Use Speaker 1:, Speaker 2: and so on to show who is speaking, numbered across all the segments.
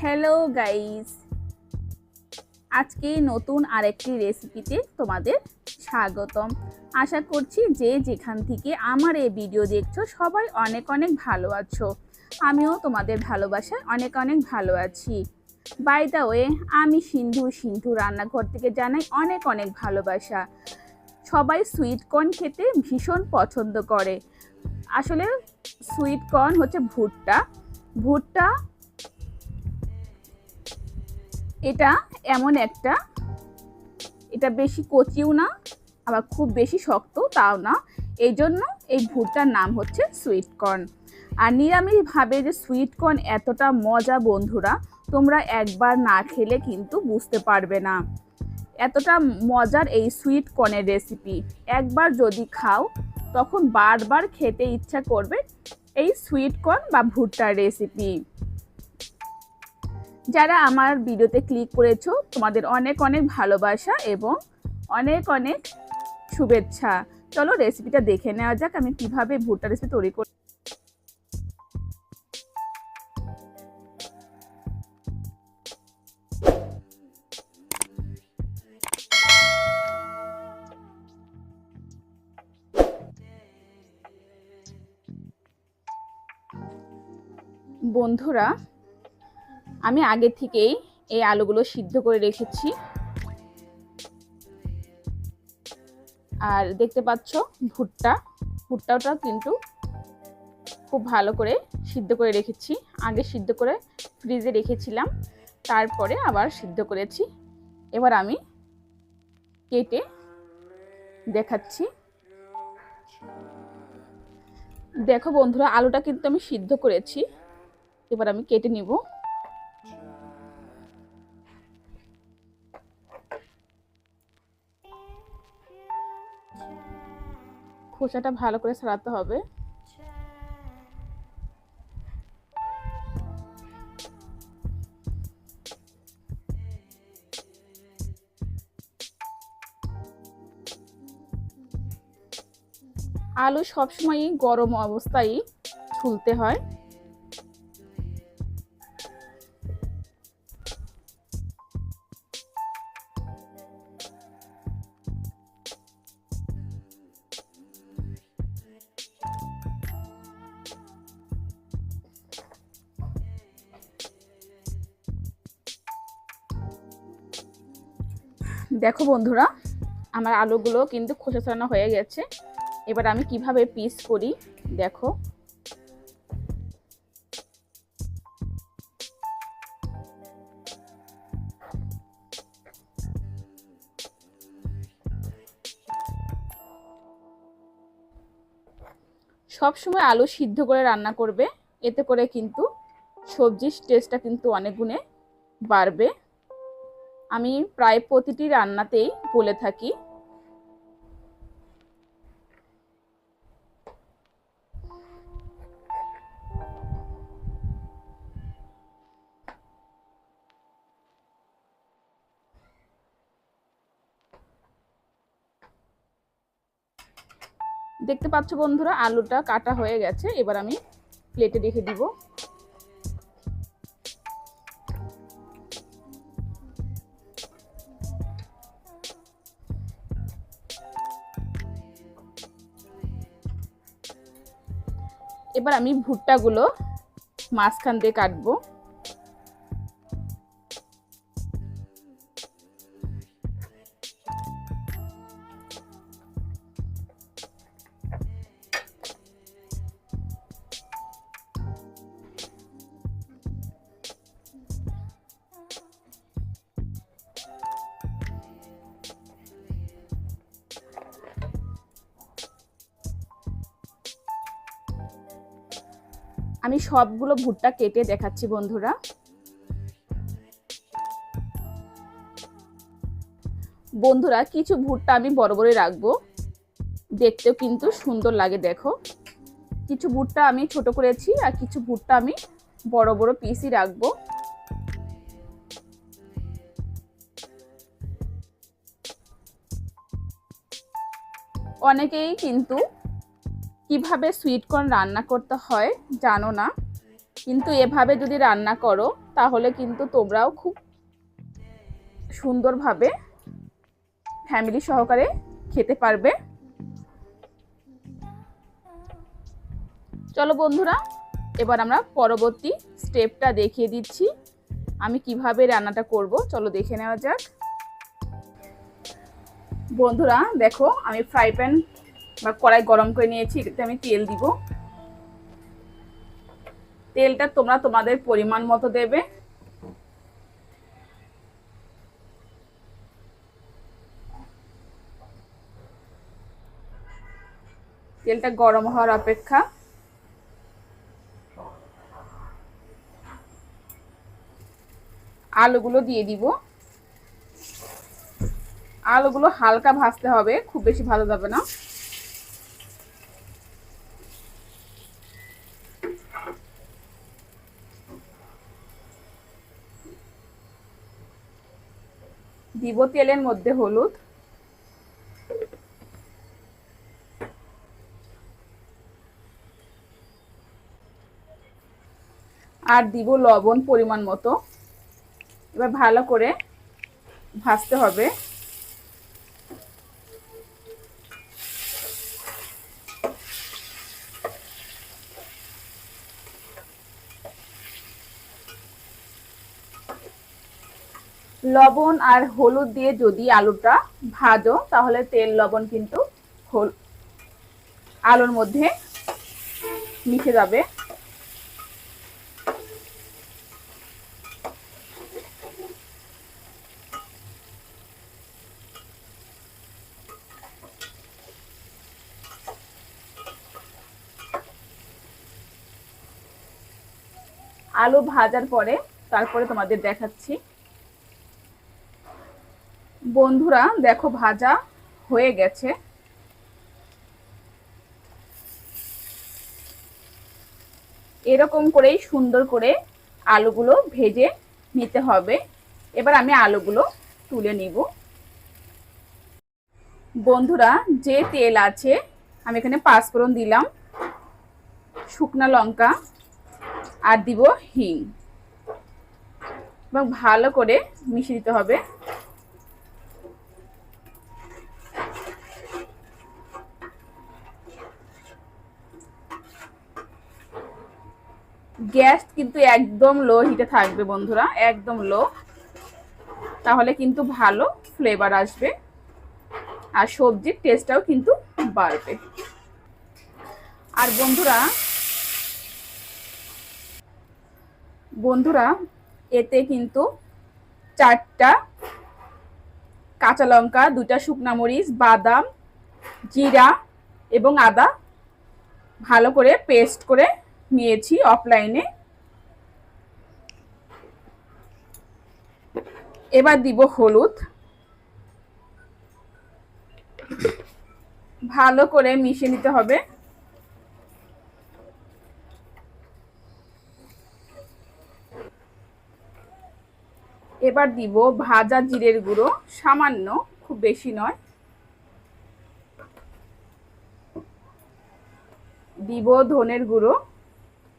Speaker 1: Hello guys আজকে নতুন আরেকটি রেসিপিতে তোমাদের স্বাগতম। আশা করছি যে যেখান থেকে আমার এই ভিডিও দেখছ, সবাই অনেক অনেক ভালো আছো। আমিও তোমাদের ভালোবাসায় অনেক অনেক ভালো আছি। বাই দ্য ওয়ে আমি সিন্ধু সিন্ধু রান্নাঘর থেকে জানাই অনেক অনেক ভালোবাসা। সবাই সুইট কর্ন খেতে ভীষণ পছন্দ করে। আসলে সুইট কর্ন হচ্ছে ভুট্টা। ভুট্টা এটা এমন একটা, এটা বেশি কচিও না, আবার খুব বেশি শক্ত তাও না। এই জন্য এই ভুট্টার নাম হচ্ছে সুইটকর্ন আর নিরামিষভাবে যে সুইটকর্ন এতটা মজা বন্ধুরা, তোমরা একবার না খেলে কিন্তু বুঝতে পারবে না। এতটা মজার এই সুইট কর্নের রেসিপি একবার যদি খাও, তখন বারবার খেতে ইচ্ছা করবে এই সুইট কর্ন বা ভুট্টার রেসিপি যারা আমার ভিডিওতে ক্লিক করেছ, তোমাদের অনেক অনেক ভালোবাসা এবং অনেক অনেক শুভেচ্ছা। চলো রেসিপিটা দেখে নেওয়া যাক, আমি কীভাবে ভুট্টা রেসিপি তৈরি করি বন্ধুরা আমি আগে থেকেই এই আলুগুলো সিদ্ধ করে রেখেছি। আর দেখতে পাচ্ছ ভুট্টা, ভুট্টাটা কিন্তু খুব ভালো করে সিদ্ধ করে রেখেছি। আগে সিদ্ধ করে ফ্রিজে রেখেছিলাম, তারপরে আবার সিদ্ধ করেছি। এবার আমি কেটে দেখাচ্ছি। দেখো বন্ধুরা, আলুটা কিন্তু আমি সিদ্ধ করেছি। এবার আমি কেটে নিব। খোসাটা ভালো করে সারাতে হবে। আলু সবসময়ই গরম অবস্থায় ছুলতে হয়। দেখো বন্ধুরা, আমার আলুগুলো কিন্তু খোসা ছাড়ানো হয়ে গেছে। এবার আমি কীভাবে পিস করি, দেখো। সব সময় আলু সিদ্ধ করে রান্না করবে, এতে করে কিন্তু সবজির টেস্টটা কিন্তু অনেক গুণে বাড়বে। আমি প্রায় প্রতিটি রান্নাতেই বলে থাকি। দেখতে পাচ্ছ বন্ধুরা, আলুটা কাটা হয়ে গেছে। এবার আমি প্লেটে রেখে দিব। এবার আমি ভুট্টাগুলো মাঝখান দিয়ে কাটবো। আমি সবগুলো ভুট্টা কেটে দেখাচ্ছি বন্ধুরা। বন্ধুরা, কিছু ভুট্টা আমি বড় বড় রাখব। দেখতেও কিন্তু সুন্দর লাগে, দেখো। কিছু ভুট্টা আমি ছোট করেছি আর কিছু ভুট্টা আমি বড় বড় পিসই রাখব। অনেকেই কিন্তু কীভাবে সুইট কর্ন রান্না করতে হয় জানো না, কিন্তু এভাবে যদি রান্না করো, তাহলে কিন্তু তোমরাও খুব সুন্দরভাবে ফ্যামিলি সহকারে খেতে পারবে। চলো বন্ধুরা, এবার আমরা পরবর্তী স্টেপটা দেখিয়ে দিচ্ছি, আমি কীভাবে রান্নাটা করব, চলো দেখে নেওয়া যাক। বন্ধুরা, দেখো, আমি ফ্রাই প্যান বা কড়াই গরম করে নিয়েছি, এটাতে আমি তেল দিব। তেলটা তোমরা তোমাদের পরিমাণ মতো দেবে। তেলটা গরম হওয়ার অপেক্ষা। আলুগুলো দিয়ে দিব। আলুগুলো হালকা ভাজতে হবে, খুব বেশি ভালো যাবে না। দিব তেলের মধ্যে হলুদ। আর দিব লবণ পরিমাণ মতো। এবার ভালো করে ভাজতে হবে। লবণ আর হলুদ দিয়ে যদি আলুটা ভাজো, তাহলে তেল, লবণ কিন্তু আলুর মধ্যে মিশে যাবে। আলু ভাজার পরে তারপরে তোমাদের দেখাচ্ছি বন্ধুরা, দেখো ভাজা হয়ে গেছে। এরকম করেই সুন্দর করে আলুগুলো ভেজে নিতে হবে। এবার আমি আলুগুলো তুলে নিব। বন্ধুরা, যে তেল আছে, আমি এখানে পাঁচফোড়ন দিলাম, শুকনা লঙ্কা, আর দিব হিং। এবং ভালো করে মিশিয়ে দিতে হবে। গ্যাস কিন্তু একদম লো হিটে থাকবে বন্ধুরা, একদম লো তাহলে কিন্তু ভালো ফ্লেভার আসবে। আর সবজির টেস্টটাও কিন্তু বাড়বে। আর বন্ধুরা বন্ধুরা, এতে কিন্তু চারটা কাঁচা লঙ্কা দুটা শুকনা মরিচ, বাদাম, জিরা এবং আদা ভালো করে পেস্ট করে নিয়েছি অফলাইনে এবার দিব হলুদ। ভালো করে মিশিয়ে নিতে হবে। এবার দিব ভাজা জিরের গুঁড়ো, সামান্য, খুব বেশি নয়। দিব ধনের গুঁড়ো।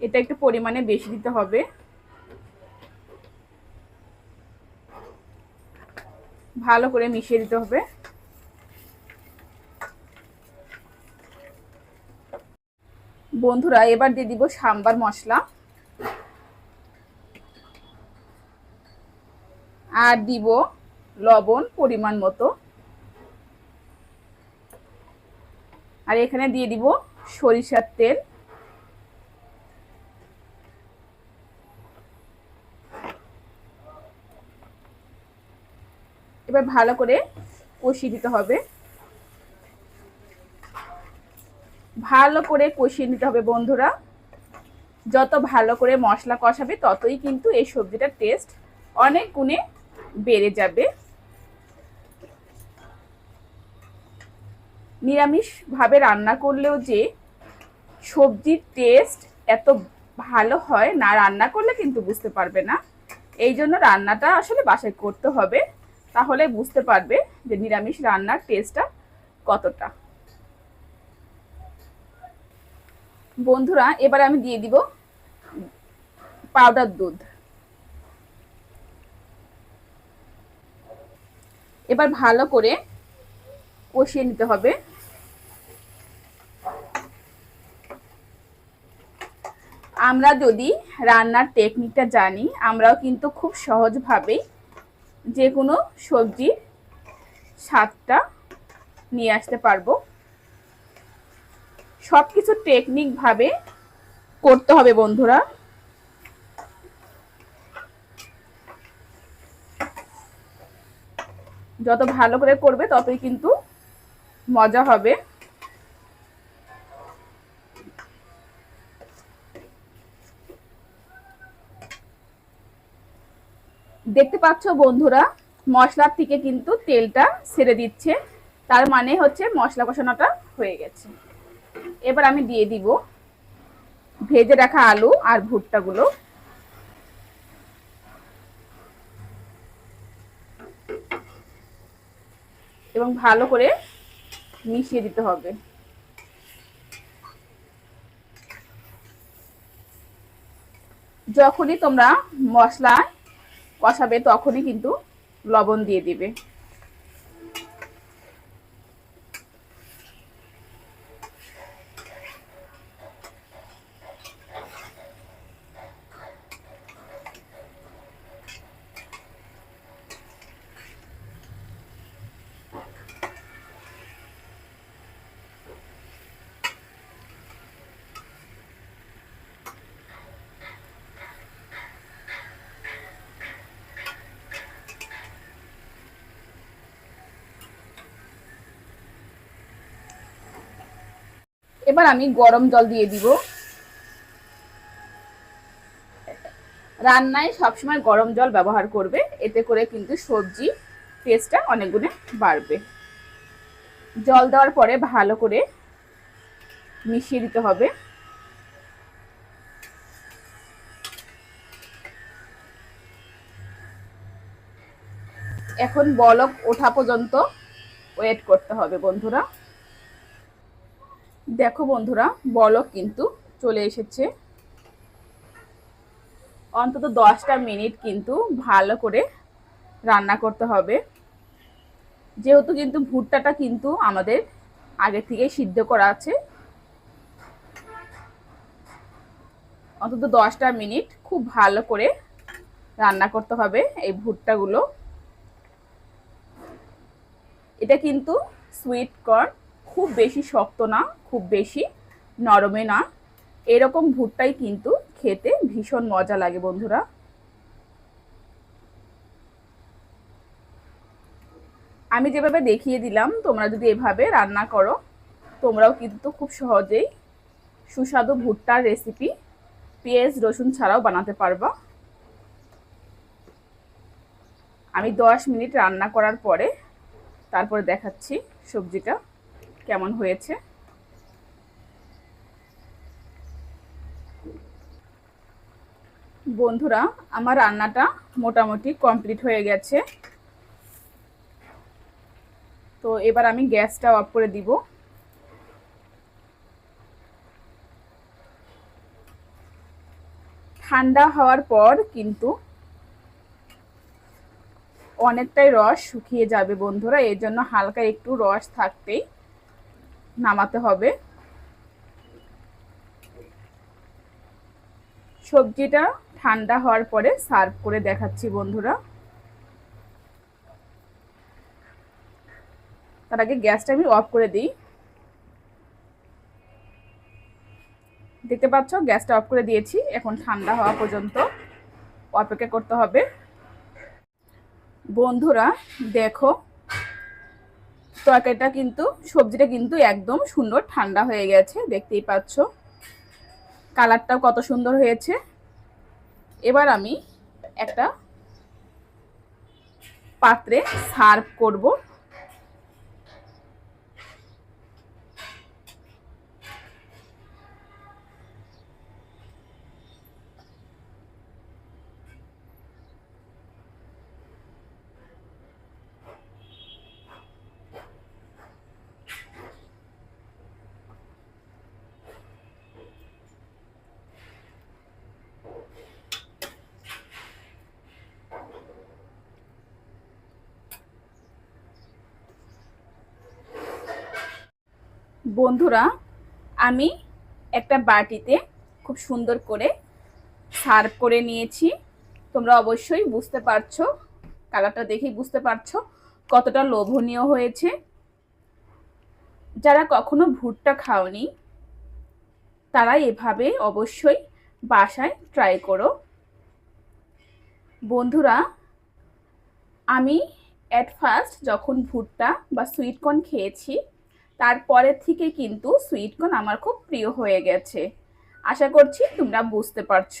Speaker 1: এটা একটু পরিমাণে বেশি দিতে হবে। ভালো করে মিশিয়ে দিতে হবে। বন্ধুরা, এবার দিয়ে দিব সাম্বার মশলা। আর দিব লবণ পরিমাণ মতো। আর এখানে দিয়ে দিব সরিষার তেল। এবার ভালো করে কষিয়ে দিতে হবে। ভালো করে কষিয়ে নিতে হবে বন্ধুরা। যত ভালো করে মশলা কষাবে, ততই কিন্তু এই সবজিটার টেস্ট অনেক গুণে বেড়ে যাবে। নিরামিষভাবে রান্না করলেও যে সবজির টেস্ট এত ভালো হয় না, রান্না করলে কিন্তু বুঝতে পারবে না। এই জন্য রান্নাটা আসলে বাসায় করতে হবে। তাহলে বুঝতে পারবে যে নিরামিষ রান্নার টেস্টটা কতটা। বন্ধুরা, এবার আমি দিয়ে দিব পাউডার দুধ। এবার ভালো করে কষিয়ে নিতে হবে। আমরা যদি রান্নার টেকনিকটা জানি, আমরাও কিন্তু খুব সহজভাবেই যে কোনো সবজির স্বাদটা নিয়ে আসতে পারব। সব কিছু টেকনিকভাবে করতে হবে বন্ধুরা। যত ভালো করে করবে ততই কিন্তু মজা হবে। দেখতে পাচ্ছ বন্ধুরা, মশলার থেকে কিন্তু তেলটা ছেড়ে দিচ্ছে। তার মানে হচ্ছে মশলা কষানোটা হয়ে গেছে। এবার আমি দিয়ে দিব ভেজে রাখা আলু আর ভুট্টাগুলো। এবং ভালো করে মিশিয়ে দিতে হবে। যখনই তোমরা মশলা কষাবে তখনই কিন্তু লবণ দিয়ে দিবে। এবার আমি গরম জল দিয়ে দিব। রান্নায় সবসময় গরম জল ব্যবহার করবে, এতে করে কিন্তু সবজি টেস্টটা অনেক গুণে বাড়বে। জল দেওয়ার পরে ভালো করে মিশিয়ে দিতে হবে। এখন বলক ওঠা পর্যন্ত ওয়েট করতে হবে বন্ধুরা। দেখো বন্ধুরা বলক কিন্তু চলে এসেছে। অন্তত দশটা মিনিট কিন্তু ভালো করে রান্না করতে হবে। যেহেতু কিন্তু ভুট্টাটা কিন্তু আমাদের আগে থেকে সিদ্ধ করা আছে। অন্তত দশটা মিনিট খুব ভালো করে রান্না করতে হবে এই ভুট্টাগুলো। এটা কিন্তু সুইট কর্ন খুব বেশি শক্ত না। খুব বেশি নরমে না। এরকম ভুট্টাই কিন্তু খেতে ভীষণ মজা লাগে বন্ধুরা। আমি যেভাবে দেখিয়ে দিলাম, তোমরা যদি এভাবে রান্না করো, তোমরাও কিন্তু খুব সহজেই সুস্বাদু ভুট্টার রেসিপি পেঁয়াজ, রসুন ছাড়াও বানাতে পারবা। আমি দশ মিনিট রান্না করার পরে তারপরে দেখাচ্ছি সবজিটা কেমন হয়েছে। বন্ধুরা, আমার রান্নাটা মোটামুটি কমপ্লিট হয়ে গেছে। তো এবার আমি গ্যাসটা অফ করে দিব। ঠান্ডা হওয়ার পর কিন্তু অনেকটাই রস শুকিয়ে যাবে বন্ধুরা, এর জন্য হালকা একটু রস থাকতেই নামাতে হবে। সবজিটা ঠান্ডা হওয়ার পরে সার্ভ করে দেখাচ্ছি বন্ধুরা। তার আগে গ্যাসটা আমি অফ করে দিই। দেখতে পাচ্ছ, গ্যাসটা অফ করে দিয়েছি, এখন ঠান্ডা হওয়া পর্যন্ত অপেক্ষা করতে হবে। বন্ধুরা, দেখো, তরকারিটা কিন্তু, সবজিটা কিন্তু একদম সুন্দর ঠান্ডা হয়ে গেছে, দেখতেই পাচ্ছ। কালারটাও কত সুন্দর হয়েছে। এবার আমি একটা পাত্রে সার্ভ করব। বন্ধুরা, আমি একটা বাটিতে খুব সুন্দর করে সার্ভ করে নিয়েছি। তোমরা অবশ্যই বুঝতে পারছ, কালারটা দেখেই বুঝতে পারছ, কতটা লোভনীয় হয়েছে। যারা কখনো ভুট্টা খাওনি, তারা এভাবে অবশ্যই বাসায় ট্রাই করো। বন্ধুরা, আমি অ্যাট ফার্স্ট যখন ভুট্টা বা সুইটকর্ন খেয়েছি তারপরের থেকে কিন্তু সুইটকর্ন আমার খুব প্রিয় হয়ে গেছে। আশা করছি তোমরা বুঝতে পারছ।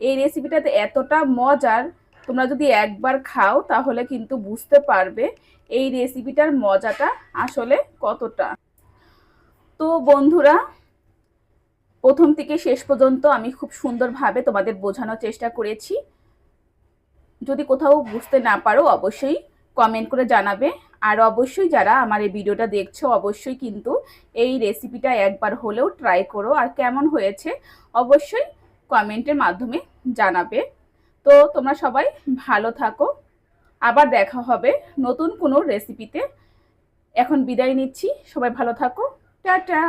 Speaker 1: এই রেসিপিটাতে এতটা মজার, তোমরা যদি একবার খাও তাহলে কিন্তু বুঝতে পারবে এই রেসিপিটার মজাটা আসলে কতটা। তো বন্ধুরা, প্রথম থেকে শেষ পর্যন্ত আমি খুব সুন্দরভাবে তোমাদের বোঝানোর চেষ্টা করেছি। যদি কোথাও বুঝতে না পারো অবশ্যই কমেন্ট করে জানাবে। আর অবশ্যই যারা আমার এই ভিডিওটা দেখছ, অবশ্যই কিন্তু এই রেসিপিটা একবার হলেও ট্রাই করো। আর কেমন হয়েছে অবশ্যই কমেন্টের মাধ্যমে জানাবে। তো তোমরা সবাই ভালো থাকো। আবার দেখা হবে নতুন কোনো রেসিপিতে এখন বিদায় নিচ্ছি। সবাই ভালো থাকো। টাটা!